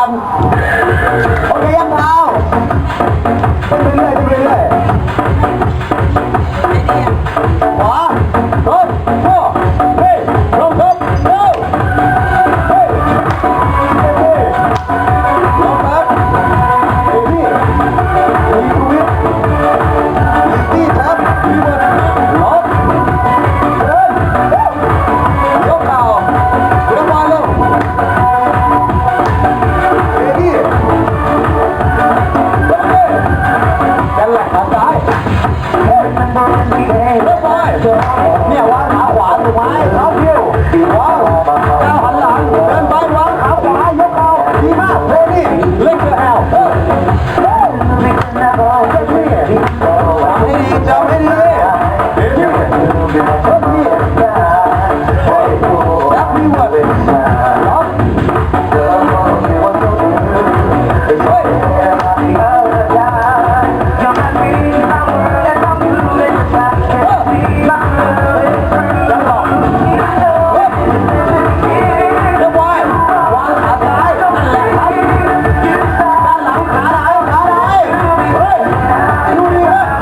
ยังโอเคยังเอาไปเรื่อยไปเรื่อย Bye.